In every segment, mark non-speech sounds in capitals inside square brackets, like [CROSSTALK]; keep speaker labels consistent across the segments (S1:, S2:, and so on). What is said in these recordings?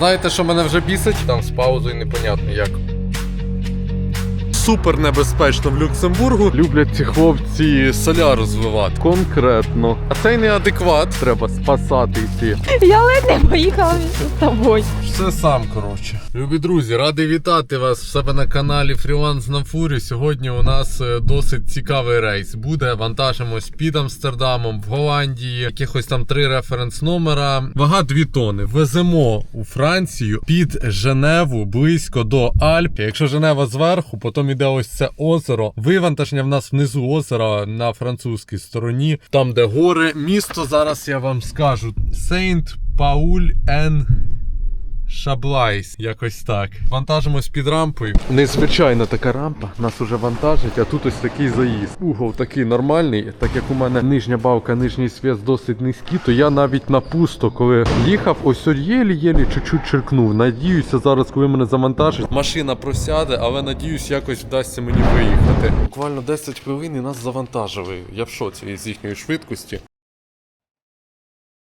S1: Знаєте, що мене вже бісить? Там з паузою непонятно як. Супер небезпечно в Люксембургу. Люблять ці хлопці соля розвивати. Конкретно. А цей неадекват. Треба спасати йти.
S2: Я ледь не поїхала з тобою.
S1: Все сам, коротше. Любі друзі, радий вітати вас в себе на каналі Фріланс на Фурі. Сьогодні у нас е, досить цікавий рейс. Буде вантажимось під Амстердамом в Голландії. Якихось там три референс номера. Вага 2 тони. Веземо у Францію під Женеву близько до Альп. Якщо Женева зверху, потім іде ось це озеро. Вивантаження в нас внизу озера на французькій стороні, там де гори. Місто зараз я вам скажу. Сейнт Пауль Ен Шаблайс, якось так. Вантажимось під рампою. Незвичайна така рампа, нас уже вантажить, а тут ось такий заїзд. Угол такий нормальний, так як у мене нижня балка, нижній свіс досить низький, то я навіть на пусто, коли їхав, ось єлі-єлі чуть-чуть черкнув. Надіюся, зараз, коли мене завантажить, машина просяде, але надіюсь, якось вдасться мені виїхати. Буквально 10 хвилин і нас завантажили. Я в шоці з їхньої швидкості.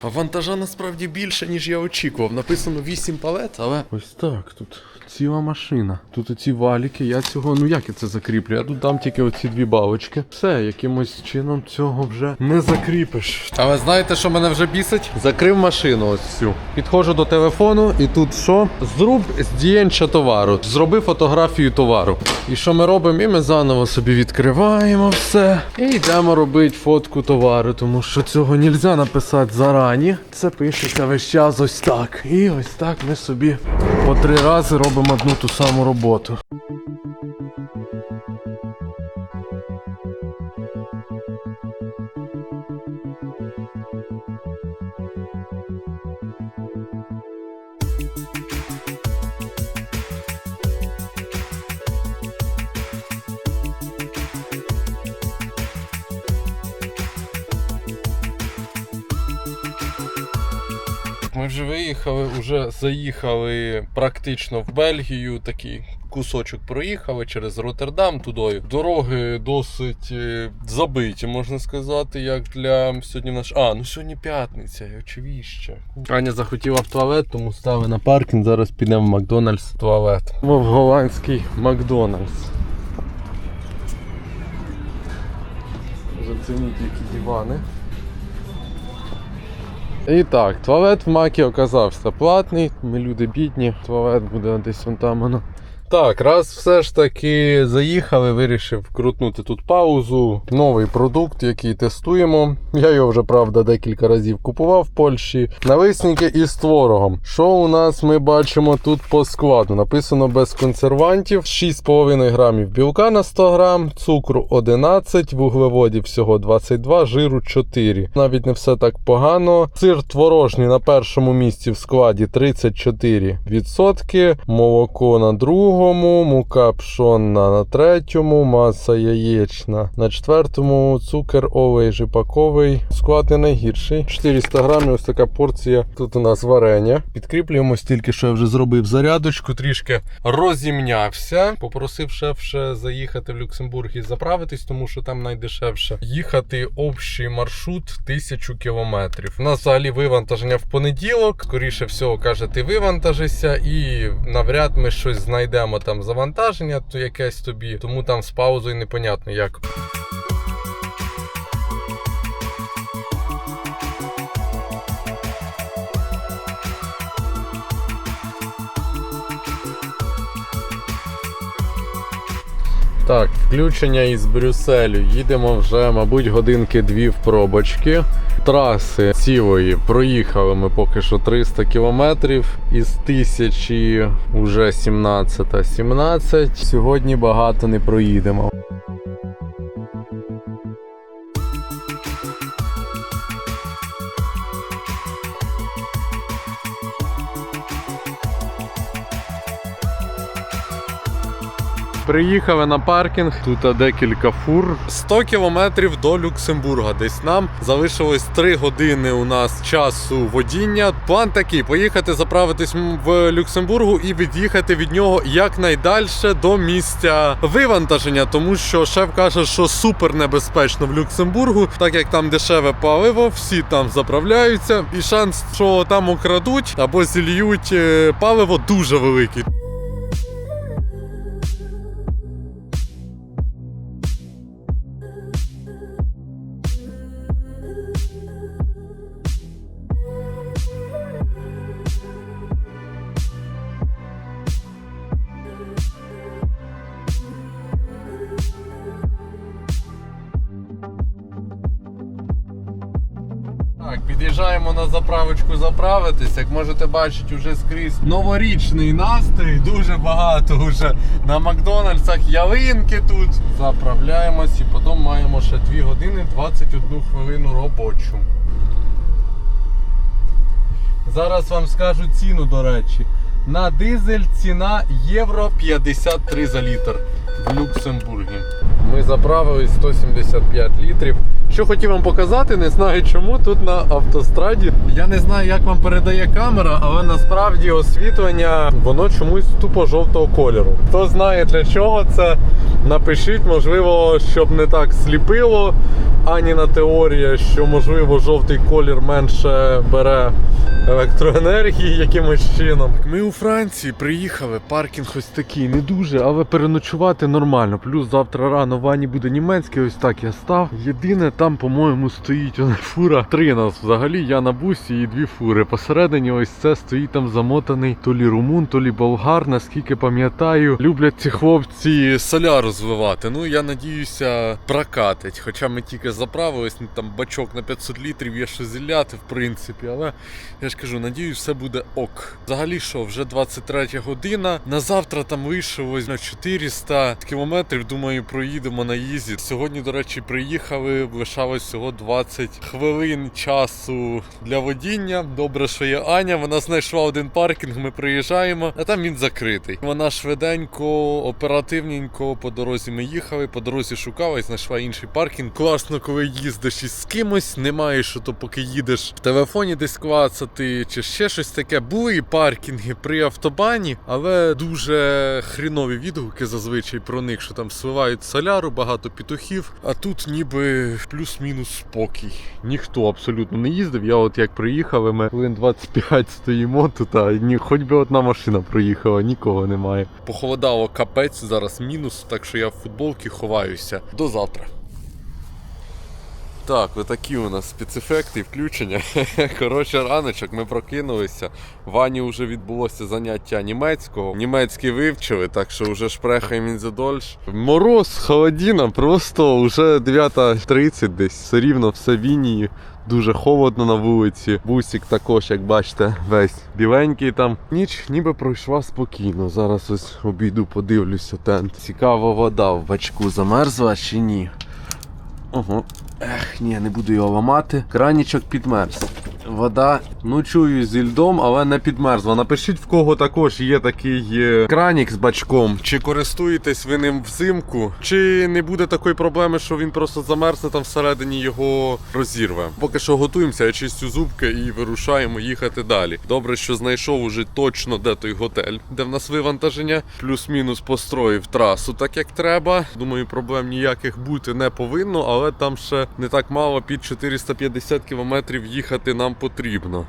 S1: А вантажа насправді більше, ніж я очікував. Написано 8 палет, але. Ось так, тут ціла машина. Тут оці валіки, я цього, ну як я це закріплю? Я тут дам тільки оці дві балочки. Все, якимось чином цього вже не закріпиш. Але знаєте, що мене вже бісить? Закрив машину ось цю. Підходжу до телефону, і тут що? Зруб здіянча товару. Зроби фотографію товару. І що ми робимо? І ми заново собі відкриваємо все. І йдемо робити фотку товару, тому що цього не можна написати зарані. Це пишеться весь час ось так. І ось так ми собі по три рази робимо одну ту саму роботу. Ми вже виїхали, вже заїхали практично в Бельгію. Такий кусочок проїхали через Роттердам тудою. Дороги досить е, забиті, можна сказати, як для сьогодні наш. А, ну сьогодні п'ятниця, очевидно. Аня захотіла в туалет, тому стали на паркінг. Зараз підемо в Макдональдс в туалет. В голландський Макдональдс. Зацініть які дивани. І так, туалет в Макі оказався платний, ми люди бідні, туалет буде десь вон там воно. Так, раз все ж таки заїхали, вирішив крутнути тут паузу. Новий продукт, який тестуємо. Я його вже, правда, декілька разів купував в Польщі. Налисники із творогом. Що у нас ми бачимо тут по складу? Написано без консервантів, 6,5 грамів білка на 100 грам, цукру 11, вуглеводів всього 22, жиру 4. Навіть не все так погано. Сир творожний на першому місці в складі 34%, молоко на другому, мука пшонна на третьому, маса яєчна на четвертому, цукер олей жипаковий. Склад не найгірший. 400 грамів, ось така порція. Тут у нас варення. Підкріплюємо стільки, що я вже зробив зарядочку, трішки розімнявся. Попросив шеф ще заїхати в Люксембург і заправитись, тому що там найдешевше. Їхати общий маршрут 1000 кілометрів. У нас взагалі вивантаження в понеділок. Скоріше всього, каже, ти вивантажишся, і навряд ми щось знайдемо там завантаження, то якесь тобі. Тому там з паузою непонятно як. Так, включення із Брюсселю. Їдемо вже, мабуть, годинки дві в пробочки. Траси цілої проїхали ми поки що 300 кілометрів. Із тисячі вже 17 17. Сьогодні багато не проїдемо. Приїхали на паркінг. Тут декілька фур. 100 кілометрів до Люксембурга. Десь нам залишилось 3 години у нас часу водіння. План такий: поїхати заправитись в Люксембургу і від'їхати від нього якнайдальше до місця вивантаження, тому що шеф каже, що супер небезпечно в Люксембургу, так як там дешеве паливо, всі там заправляються, і шанс, що там украдуть або зільють е, паливо, дуже великий. Заправитись. Як можете бачити, вже скрізь новорічний настрій, дуже багато вже на Макдональдсах ялинки тут. Заправляємось і потім маємо ще 2 години 21 хвилину робочу. Зараз вам скажу ціну, до речі. На дизель ціна євро 53 за літр в Люксембургі. Ми заправили 175 літрів. Що хотів вам показати, не знаю чому тут на автостраді. Я не знаю, як вам передає камера, але насправді освітлення воно чомусь тупо жовтого кольору. Хто знає для чого це, напишіть, можливо, щоб не так сліпило. Ані на теорія, що можливо жовтий колір менше бере електроенергії якимось чином. Ми у Франції приїхали, паркінг ось такий, не дуже, але переночувати нормально. Плюс завтра рано в Ані буде німецький, ось так я став. Єдине, там, по-моєму, стоїть вона фура. Три нас взагалі, я на бусі і дві фури. Посередині ось це стоїть там замотаний то лі румун, то лі болгар, наскільки пам'ятаю. Люблять ці хлопці соляру звивати. Ну я надіюся, прокатить. Хоча ми тільки заправились, ну, там бачок на 500 літрів є що зілляти, в принципі, але я ж кажу, надіюсь, все буде ок. Взагалі, що вже 23 година. На завтра там вийшов ось на 400 кілометрів. Думаю, проїдемо на їзі. Сьогодні, до речі, приїхали. Лишалось всього 20 хвилин часу для водіння. Добре, що є Аня. Вона знайшла один паркінг. Ми приїжджаємо, а там він закритий. Вона швиденько, оперативненько по дорозі ми їхали. По дорозі шукала і знайшла інший паркінг. Класно, коли їздиш із кимось. Немає, що то поки їдеш в телефоні десь клацати чи ще щось таке. Були і паркінги при автобані, але дуже хрінові відгуки зазвичай про них, що там сливають соляру, багато петухів. А тут ніби плюс-мінус спокій. Ніхто абсолютно не їздив. Я от як приїхали, ми хвилин 25 стоїмо тут, а ні, хоч би одна машина проїхала, нікого немає. Похолодало капець, зараз мінус, так що я в футболці ховаюся. До завтра. Так, отакі у нас спецефекти і включення. [LAUGHS] Коротше, раночок ми прокинулися. В Вані вже відбулося заняття німецького. Німецький вивчили, так що вже шпрехаємо задольш. Мороз, холодіна, просто вже 9.30 десь. Все рівно все вінії. Дуже холодно на вулиці. Бусик також, як бачите, весь біленький там. Ніч ніби пройшла спокійно. Зараз ось обійду, подивлюся тент. Цікаво, вода в бачку замерзла чи ні. Ого. Ех, ні, не буду його ламати. Кранічок підмерз. Вода, ну чую зі льдом, але не підмерзла. Напишіть, в кого також є такий е, кранік з бачком. Чи користуєтесь ви ним взимку, чи не буде такої проблеми, що він просто замерзне там всередині його розірве. Поки що готуємося, я чистю зубки і вирушаємо їхати далі. Добре, що знайшов уже точно де той готель, де в нас вивантаження. Плюс-мінус построїв трасу так як треба. Думаю, проблем ніяких бути не повинно, але там ще не так мало під 450 кілометрів їхати нам потрібно.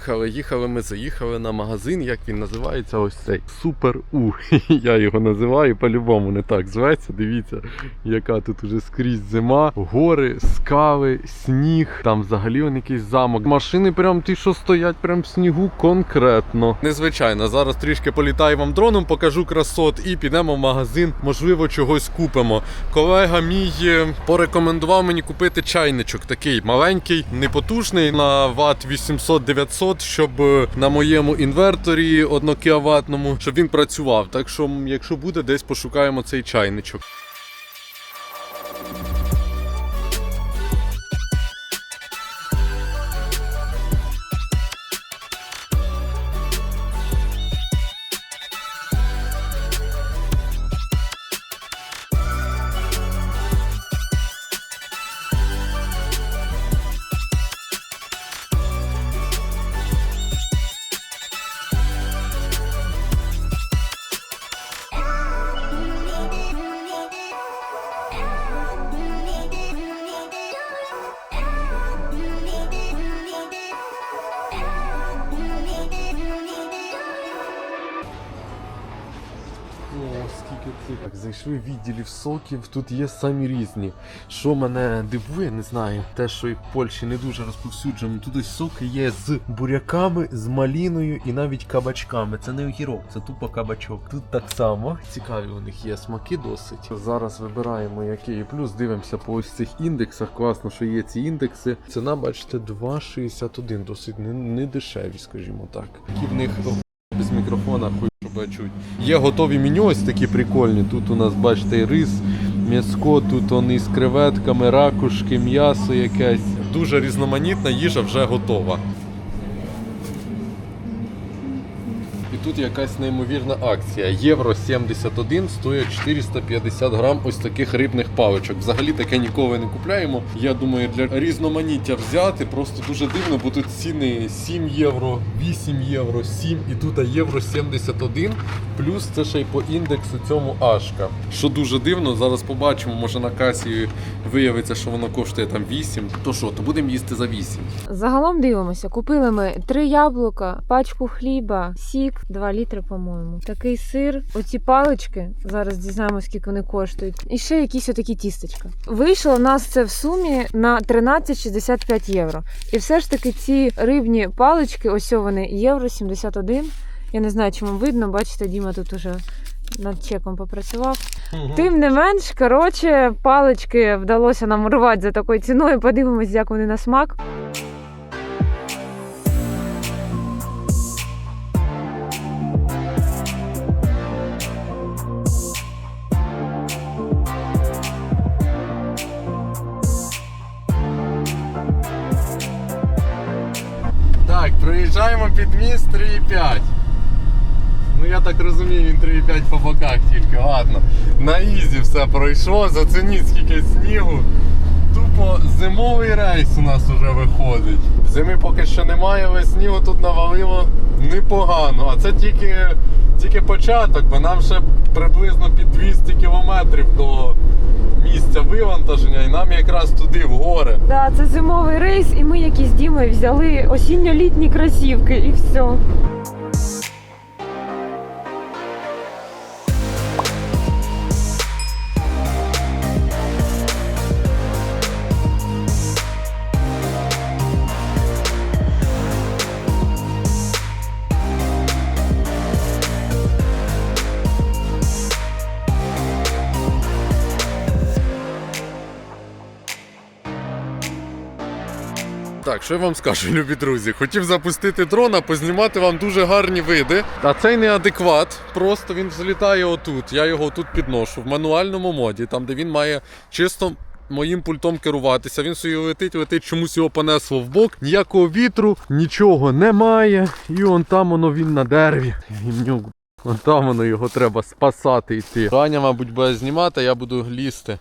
S1: Їхали, їхали, ми заїхали на магазин, як він називається, ось цей Супер У. [LAUGHS] Я його називаю по-любому не так зветься. Дивіться, яка тут уже скрізь зима, гори, скали, сніг. Там взагалі он якийсь замок. Машини прям ті, що стоять, прям в снігу конкретно. Незвичайно, зараз трішки політаю вам дроном, покажу красот і підемо в магазин, можливо, чогось купимо. Колега мій е, порекомендував мені купити чайничок такий маленький, непотужний на ват 800-900, щоб е, на моєму інверторі однокіловатному, щоб він працював. Так що, якщо буде, десь пошукаємо цей чайничок. Зайшли соків, тут є самі різні. Що мене дивує, не знаю. Те, що і в Польщі не дуже розповсюджено. Тут ось соки є з буряками, з маліною і навіть кабачками. Це не огірок, це тупо кабачок. Тут так само. Цікаві у них є смаки досить. Зараз вибираємо який плюс, дивимося по ось цих індексах. Класно, що є ці індекси. Ціна, бачите, 2,61. Досить не, не дешеві, скажімо так. Які в них без мікрофона, хуй щоб чуть. Є готові меню, ось такі прикольні. Тут у нас, бачите, і рис, м'яско, тут вони з креветками, ракушки, м'ясо якесь. Дуже різноманітна їжа вже готова. Тут якась неймовірна акція. Євро 71 стоїть 450 грам ось таких рибних паличок. Взагалі таке ніколи не купляємо. Я думаю, для різноманіття взяти просто дуже дивно, бо тут ціни 7 євро, 8 євро, 7 і тут євро 71. Плюс це ще й по індексу цьому ашка. Що дуже дивно, зараз побачимо, може на касі виявиться, що воно коштує там 8. То що, то будемо їсти за 8.
S2: Загалом дивимося, купили ми три яблука, пачку хліба, сік, 2 літри, по-моєму. Такий сир, оці палички. Зараз дізнаємося, скільки вони коштують. І ще якісь отакі тістечка. Вийшло в нас це в сумі на 13,65 євро. І все ж таки ці рибні палички, ось вони, євро 71. Я не знаю, чи вам видно, бачите, Діма тут уже над чеком попрацював. Тим не менш, коротше, палички вдалося нам урвати за такою ціною. Подивимось, як вони на смак.
S1: Проїжджаємо під 3,5. Ну я так розумію, він 3,5 по боках тільки, ладно. На ізі все пройшло, зацініть скільки снігу. Тупо зимовий рейс у нас уже виходить. Зими поки що немає, але снігу тут навалило непогано. А це тільки, тільки початок, бо нам ще приблизно під 200 кілометрів до місця вивантаження, і нам якраз туди в гори.
S2: Да, це зимовий рейс, і ми якісь Дімою взяли осінньо-літні кросівки і все.
S1: Що я вам скажу, [LAUGHS] любі друзі? Хотів запустити дрона, познімати вам дуже гарні види. А цей неадекват, просто він взлітає отут. Я його тут підношу в мануальному моді, там де він має чисто. Моїм пультом керуватися, він собі летить, летить, чомусь його понесло в бок. Ніякого вітру, нічого немає. І он там воно він на дереві. [LAUGHS] Гімнюк. Вон там воно його треба спасати йти. Таня, мабуть, буде знімати, я буду лізти.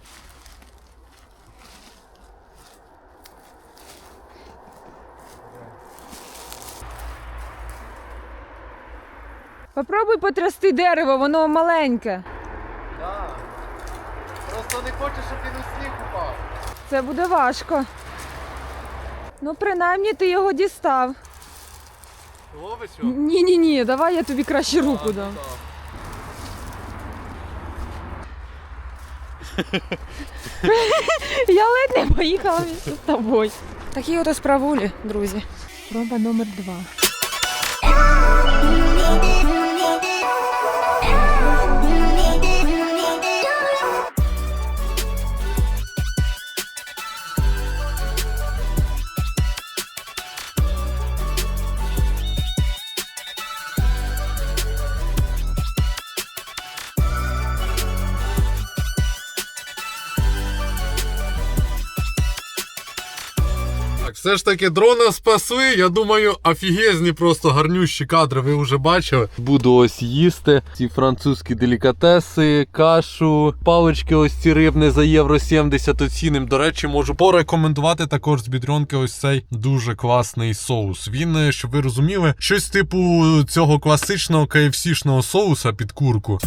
S2: Попробуй потрясти дерево, воно маленьке.
S1: Так. Просто не хочу, щоб він у сніг упав.
S2: Це буде важко. Ну, принаймні ти його дістав.
S1: Ловиш його?
S2: Ні, ні, ні, давай я тобі краще руку дам. Я ледь не поїхала з тобою. Такі ото справулі, друзі. Проба номер два.
S1: Все ж таки дрона спасли. Я думаю, офігезні просто гарнющі кадри ви вже бачили. Буду ось їсти ці французькі делікатеси, кашу, палички ось ці рибні за євро 70 оціним. До речі, можу порекомендувати також з бідронки ось цей дуже класний соус. Він, е, щоб ви розуміли, щось типу цього класичного KFC-шного соуса під курку.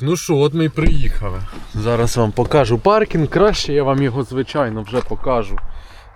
S1: Так, ну що, от ми і приїхали. Зараз вам покажу паркінг. Краще я вам його, звичайно, вже покажу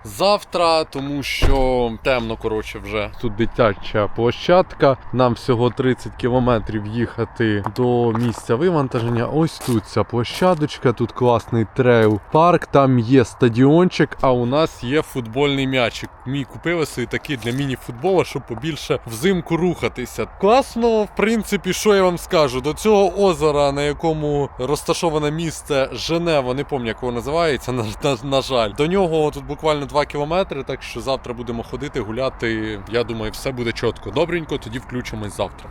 S1: завтра, тому що темно, коротше, вже. Тут дитяча площадка. Нам всього 30 кілометрів їхати до місця вивантаження. Ось тут ця площадочка, тут класний трейл парк, там є стадіончик, а у нас є футбольний м'ячик. Мій купили собі такий для міні-футбола, щоб побільше взимку рухатися. Класно, в принципі, що я вам скажу? До цього озера, на якому розташоване місце Женева, не пам'ятаю, як воно називається, на, на, на жаль. До нього тут буквально 2 кілометри, так що завтра будемо ходити, гуляти. Я думаю, все буде чітко. Добренько, тоді включимось завтра.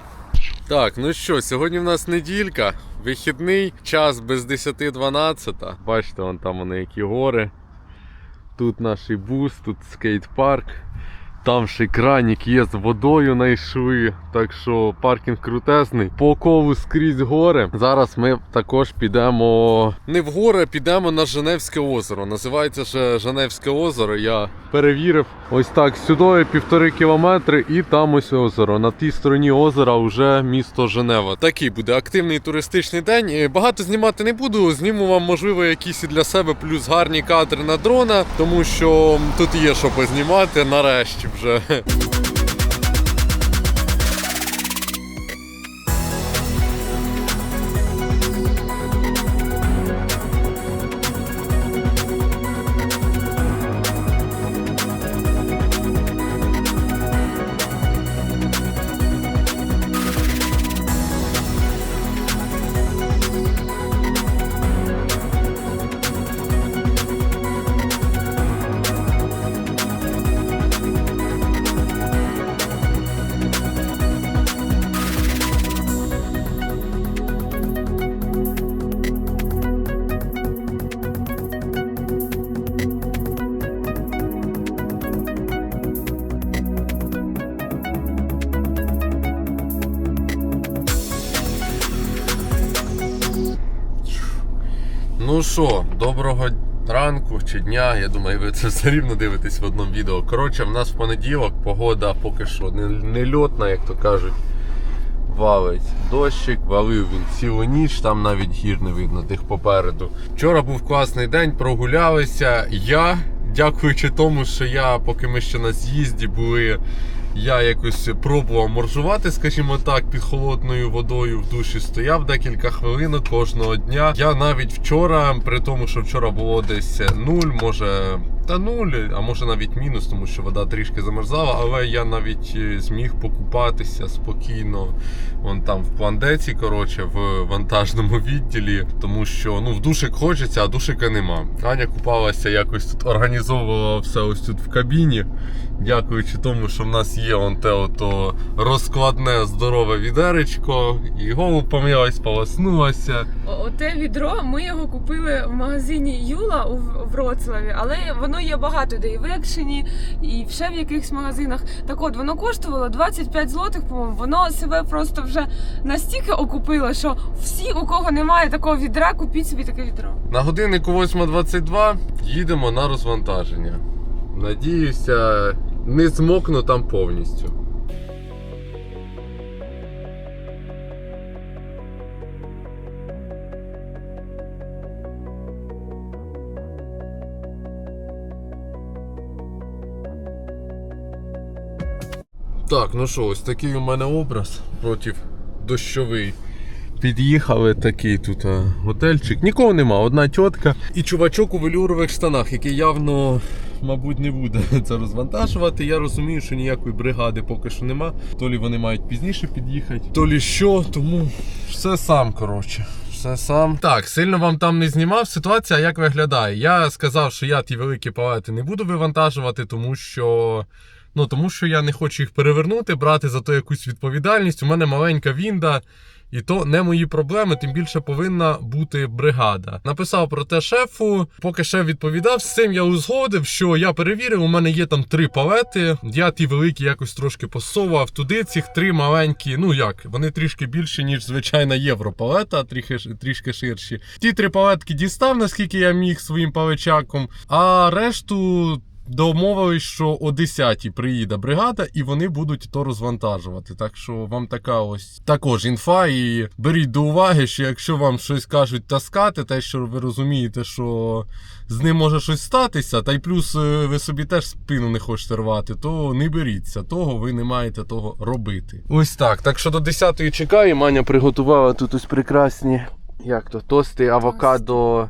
S1: Так, ну що, сьогодні в нас неділька, вихідний, час без 10-12. Бачите, вон там вони які гори. Тут наш бус, тут скейт-парк. Там ще кранік є з водою знайшли. Так що паркінг крутезний. По колу скрізь гори. Зараз ми також підемо. Не в гори, підемо на Женевське озеро. Називається ще Женевське озеро. Я перевірив. Ось так, сюди півтори кілометри, і там ось озеро. На тій стороні озера вже місто Женева. Такий буде активний туристичний день. Е, Багато знімати не буду. Зніму вам, можливо, якісь і для себе плюс гарні кадри на дрона, тому що тут є що познімати нарешті вже. Ну що, доброго ранку чи дня. Я думаю, ви це все рівно дивитесь в одному відео. Коротше, в нас в понеділок погода поки що не, не льотна, як то кажуть. Валить дощик, валив він цілу ніч, там навіть гір не видно тих попереду. Вчора був класний день, прогулялися. Я, дякуючи тому, що я, поки ми ще на з'їзді були, я якось пробував моржувати, скажімо так, під холодною водою в душі стояв декілька хвилин кожного дня. Я навіть вчора, при тому, що вчора було десь нуль, може. Та нуль, а може навіть мінус, тому що вода трішки замерзала, але я навіть е, зміг покупатися спокійно. Вон там в пландеці, коротше, в вантажному відділі, тому що ну в душик хочеться, а душика нема. Аня купалася якось тут, організовувала все ось тут в кабіні. Дякуючи тому, що в нас є он те ото розкладне здорове відеречко, і голову помилась, полоснулася.
S2: Оте відро ми його купили в магазині Юла у Вроцлаві, але воно є багато де і в Екшені, і ще в якихось магазинах. Так от воно коштувало 25 злотих, по-моєму. Воно себе просто вже настільки окупило, що всі, у кого немає такого відра, купіть собі таке відро.
S1: На годиннику 8.22 їдемо на розвантаження. Надіюся, не змокну там повністю. Так, ну що, ось такий у мене образ проти дощовий. Під'їхали такий тут а, готельчик. Нікого нема, одна тітка і чувачок у велюрових штанах, який явно, мабуть, не буде [LAUGHS] це розвантажувати. Я розумію, що ніякої бригади поки що нема. То лі вони мають пізніше під'їхати, то лі що, тому все сам, коротше. Все сам. Так, сильно вам там не знімав. Ситуація як виглядає? Я сказав, що я ті великі палети не буду вивантажувати, тому що. Ну, тому що я не хочу їх перевернути, брати за то якусь відповідальність. У мене маленька вінда, і то не мої проблеми, тим більше повинна бути бригада. Написав про те шефу. Поки шеф відповідав, з цим я узгодив, що я перевірив, у мене є там три палети. Я ті великі якось трошки посовував туди. Цих три маленькі, ну як, вони трішки більші, ніж звичайна європалета, трішки, трішки ширші. Ті три палетки дістав, наскільки я міг своїм паличаком, а решту. Домовились, що о 10 приїде бригада, і вони будуть то розвантажувати. Так що вам така ось також інфа. І беріть до уваги, що якщо вам щось кажуть таскати, те, що ви розумієте, що з ним може щось статися, та й плюс е, ви собі теж спину не хочете рвати, то не беріться того, ви не маєте того робити. Ось так. Так що до 10-ї чекаю. Маня приготувала тут ось прекрасні, як то, тости, авокадо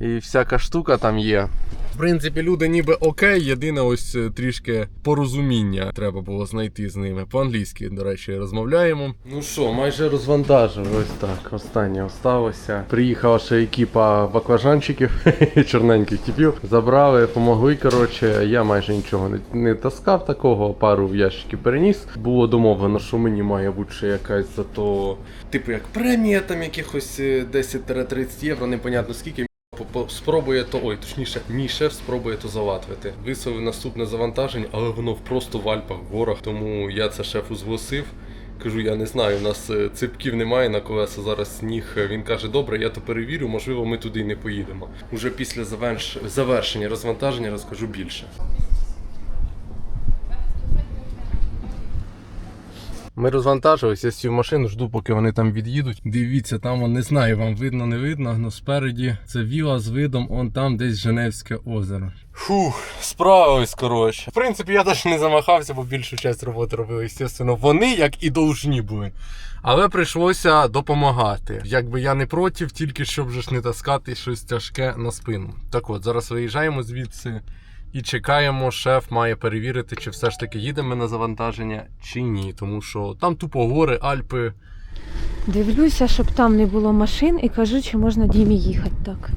S1: і всяка штука там є. В принципі, люди ніби окей, єдине ось е, трішки порозуміння треба було знайти з ними. По-англійськи, до речі, розмовляємо. Ну що, майже розвантажили. Ось так. Останнє осталося. Приїхала ще екіпа баклажанчиків, [LAUGHS] чорненьких типів. Забрали, помогли. Коротше, я майже нічого не, не таскав такого, пару в ящики переніс. Було домовлено, що мені має бути ще якась зато, типу як премія там якихось е, 10-30 євро, непонятно скільки. Спробує то, ой, точніше, мій шеф спробує то залатвити. Висловив наступне завантаження, але воно просто в Альпах, в горах. Тому я це шефу зголосив. Кажу, я не знаю, у нас е, ципків немає на колеса, зараз сніг. Він каже, добре, я то перевірю, можливо, ми туди й не поїдемо. Уже після завершення розвантаження розкажу більше. Ми розвантажилися, я сів машину, жду, поки вони там від'їдуть. Дивіться, там не знаю, вам видно, не видно, але спереді це віла з видом, он там десь Женевське озеро. Фух, справились, коротше. В принципі, я навіть не замахався, бо більшу частину роботи робили, звісно, вони як і должні були. Але прийшлося допомагати. Якби я не проти, тільки щоб ж не таскати щось тяжке на спину. Так от, зараз виїжджаємо звідси. І чекаємо, шеф має перевірити, чи все ж таки їдемо на завантаження, чи ні. Тому що там тупо гори, Альпи.
S2: Дивлюся, щоб там не було машин, і кажу, чи можна Дімі їхати так.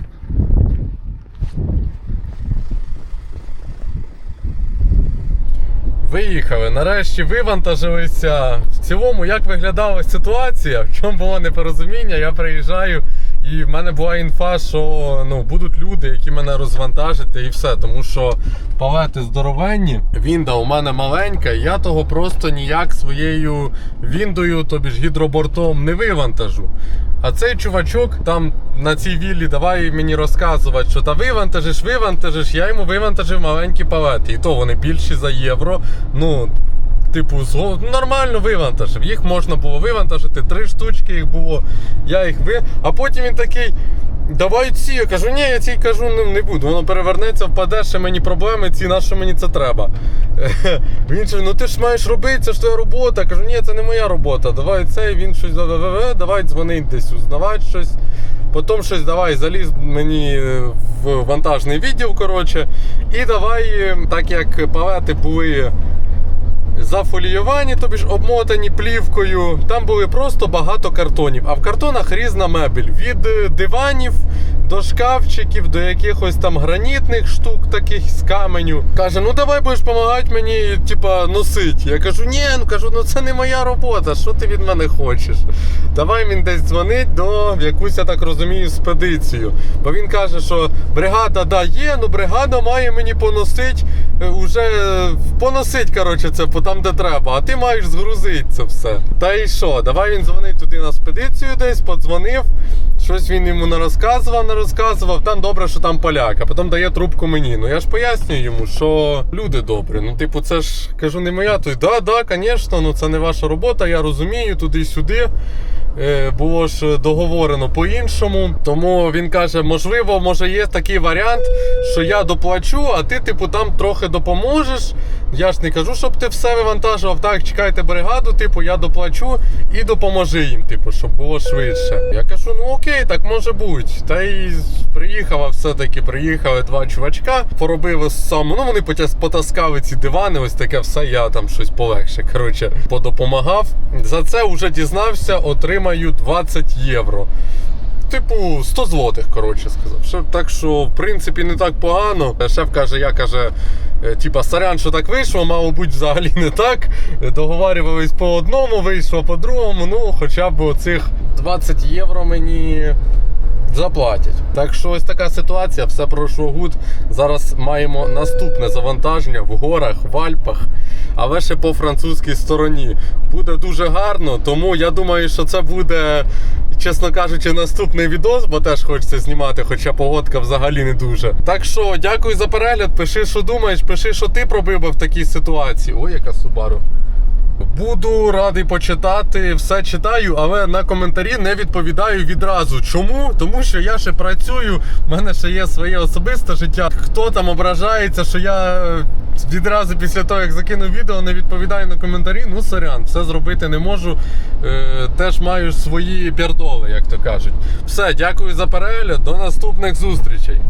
S1: Виїхали, нарешті вивантажилися. В цілому, як виглядала ситуація, в чому було непорозуміння, я приїжджаю, і в мене була інфа, що ну, будуть люди, які мене розвантажать, і все. Тому що палети здоровенні, вінда у мене маленька, і я того просто ніяк своєю віндою, тобі ж гідробортом, не вивантажу. А цей чувачок там на цій віллі давай мені розказувати, що та вивантажиш, вивантажиш. Я йому вивантажив маленькі палети. І то вони більші за євро. Ну, типу, нормально вивантажив. Їх можна було вивантажити, три штучки їх було. Я їх ви. А потім він такий. Давай ці. Я кажу, ні, я ці кажу, ну не буду. Воно перевернеться, впаде, ще мені проблеми, ці на що мені це треба. [LAUGHS] Він же, ну ти ж маєш робити, це ж твоя робота. Кажу, ні, це не моя робота. Давай це, він щось давай дзвони десь узнавати щось. Потім щось давай заліз мені в вантажний відділ, коротше. І давай, е, так як палети були зафоліювані, тобі ж обмотані плівкою. Там були просто багато картонів. А в картонах різна мебель. Від диванів до шкафчиків, до якихось там гранітних штук, таких з каменю. Каже: ну давай будеш допомагати мені, типа, носить. Я кажу, ні, ну кажу, ну це не моя робота. Що ти від мене хочеш? Давай він десь дзвонить до якусь, я так розумію, спедицію. Бо він каже, що бригада да є, ну бригада має мені поносить, е, уже е, поносить, коротше, це там, де треба, а ти маєш згрузити це все. Та і що? Давай він дзвонить туди на спедицію десь, подзвонив. Щось він йому не розказував, розказував. Там добре, що там поляк, а потім дає трубку мені. Ну я ж пояснюю йому, що люди добрі. Ну, типу, це ж кажу, не моя. Той да, да, звісно, ну це не ваша робота, я розумію, туди-сюди. Е, Було ж договорено по-іншому. Тому він каже: можливо, може є такий варіант, що я доплачу, а ти, типу, там трохи допоможеш. Я ж не кажу, щоб ти все вивантажував. Так, чекайте бригаду, типу, я доплачу і допоможи їм, типу, щоб було швидше. Я кажу, ну окей, так може бути. Та й приїхала, все-таки приїхали два чувачка, поробили сам. Ну вони потаскали ці дивани, ось таке все. Я там щось полегше. Коротше, подопомагав. За це вже дізнався, отримаю 20 євро. Типу, 100 злотих, коротше сказав. Так що, в принципі, не так погано. Шеф каже, я каже, е, типа, сорян, що так вийшло, мало бути взагалі не так. Договарювались по одному, вийшло по другому. Ну, хоча б оцих 20 євро мені заплатять. Так що ось така ситуація, все пройшло гуд. Зараз маємо наступне завантаження в горах, в Альпах, але ще по французькій стороні. Буде дуже гарно, тому я думаю, що це буде, чесно кажучи, наступний відос, бо теж хочеться знімати, хоча погодка взагалі не дуже. Так що дякую за перегляд. Пиши, що думаєш, пиши, що ти пробив би в такій ситуації. Ой, яка Субару. Буду радий почитати, все читаю, але на коментарі не відповідаю відразу. Чому? Тому що я ще працюю, в мене ще є своє особисте життя. Хто там ображається, що я е, відразу після того, як закинув відео, не відповідаю на коментарі, ну сорян, все зробити не можу. Е, теж маю свої пірдоли, як то кажуть. Все, дякую за перегляд, до наступних зустрічей.